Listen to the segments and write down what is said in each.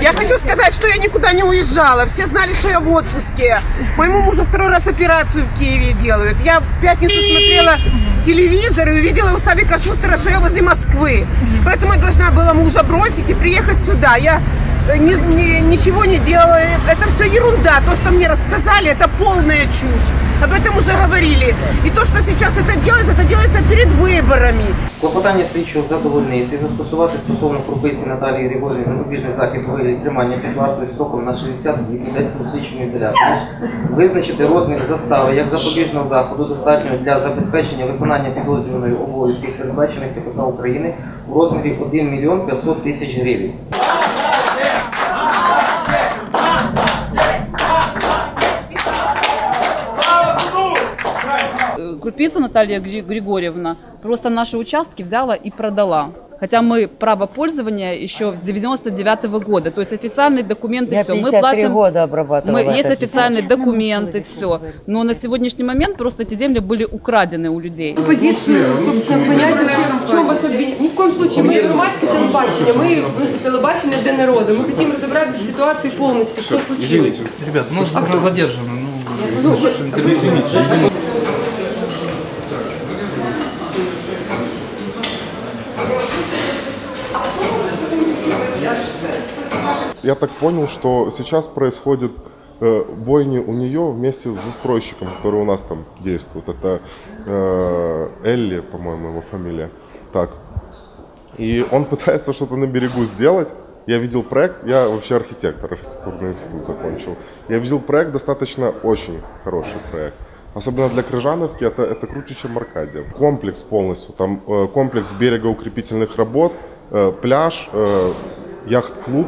Я хочу сказать, что я никуда не уезжала. Все знали, что я в отпуске. Моему мужу второй раз операцию в Киеве делают. Я в пятницу смотрела телевизор и увидела у Савика Шустера, что я возле Москвы. Поэтому я должна была мужа бросить и приехать сюда. Я э, ни- ни- ничего не делала. Это все ерунда. То, что мне рассказали, это полная чушь. Об этом уже говорили. И то, что сейчас это делается, это делается. Клопотання слідчого задовольнити, застосувати стосовно пропиці Наталії Григорівни запобіжний захід вигляді тримання під вартою строком на 60 днів десь 10 слідчому ізоляторі, визначити розмір застави як запобіжного заходу достатньо для забезпечення виконання підозрюваної обов'язків, передбачених КПК України у розмірі 1 мільйон 500 тисяч гривень. Крупица Наталья Гри- Григорьевна просто наши участки взяла и продала. Хотя мы право пользования еще с 99 года, то есть официальные документы, Я все. Мы 53 платим, года обрабатывала. мы, есть это. официальные документы, все. Но на сегодняшний момент просто эти земли были украдены у людей. позицію, собственно, поняття, що- в чому вас обвинять. Ні в коєму случае, ми громадське телебачення, ми ну, телебачення для народу. Ми хотімо розібратися в ситуації повністю, що случилось. Ребят, ну задержано. Ну, Я так понял, что сейчас происходит э, бойни у нее вместе с застройщиком, который у нас там действует. Это э, Элли, по-моему, его фамилия. Так. И он пытается что-то на берегу сделать. Я видел проект, я вообще архитектор, архитектурный институт закончил. Я видел проект, достаточно очень хороший проект. Особенно для Крыжановки это, это круче, чем Аркадия. Комплекс полностью, там э, комплекс берегоукрепительных работ, э, пляж, э, яхт-клуб,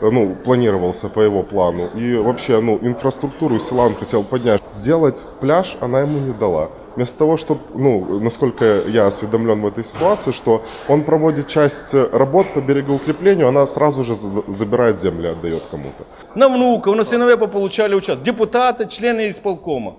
ну, планировался по его плану. И вообще, ну, инфраструктуру села он хотел поднять. Сделать пляж она ему не дала. Вместо того, чтобы, ну, насколько я осведомлен в этой ситуации, что он проводит часть работ по берегоукреплению, она сразу же за- забирает земли, отдает кому-то. на внуков, на сыновей получали участок. Депутаты, члены исполкома.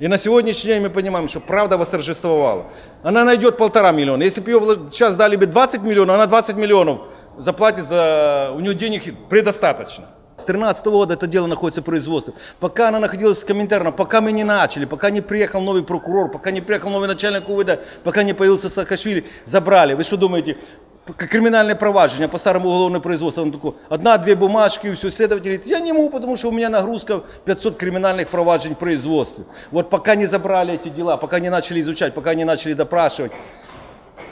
И на сегодняшний день мы понимаем, что правда восторжествовала. Она найдет полтора миллиона. Если бы ее сейчас дали бы 20 миллионов, она 20 миллионов заплатит за... У нее денег предостаточно. С 2013 года это дело находится в производстве. Пока она находилась с комментарием, пока мы не начали, пока не приехал новый прокурор, пока не приехал новый начальник УВД, пока не появился Саакашвили, забрали. Вы что думаете, криминальное проваджение по старому уголовному производству, там одна-две бумажки и все, следователь говорит, я не могу, потому что у меня нагрузка 500 криминальных проваджений в производстве. Вот пока не забрали эти дела, пока не начали изучать, пока не начали допрашивать,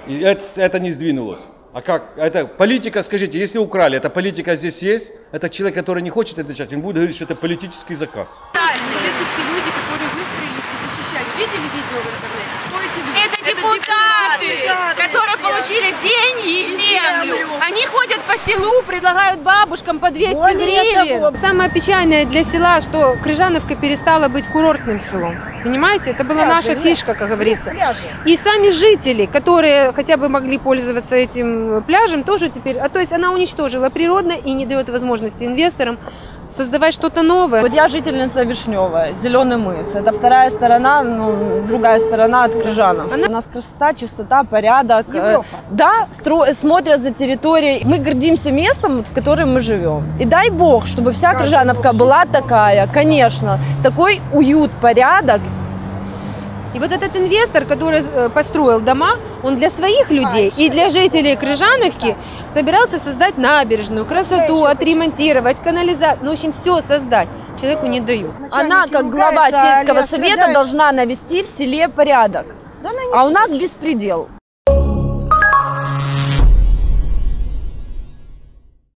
и это, это не сдвинулось. А как? Это политика, скажите, если украли, эта политика здесь есть, это человек, который не хочет отвечать, он будет говорить, что это политический заказ. Вот эти все люди, которые выстроились и защищали. Видели видео в интернете? Кто эти люди? Это депутаты, которые получили деньги и землю. Они ходят по селу, предлагают бабушкам по 200 гривен. Самое печальное для села, что Крыжановка перестала быть курортным селом. Понимаете, это была наша фишка, как говорится. И сами жители, которые хотя бы могли пользоваться этим пляжем, тоже теперь... А то есть она уничтожила природно и не дает возможности инвесторам создавать что-то новое. Вот я жительница Вишневая, Зеленый мыс. Это вторая сторона, ну, другая сторона от Крыжанов. У нас красота, чистота, порядок. Э, Да, стро- смотрят за территорией. Мы гордимся местом, вот, в котором мы живем. И дай бог, чтобы вся Крыжановка была такая, конечно. Такой уют, порядок. И вот этот инвестор, который э, построил дома, он для своих людей и для жителей Крыжановки собирался создать набережную, красоту, отремонтировать, канализацию, ну, в общем, все создать. Человеку не дают. Она, как глава сельского совета, должна навести в селе порядок. А у нас беспредел.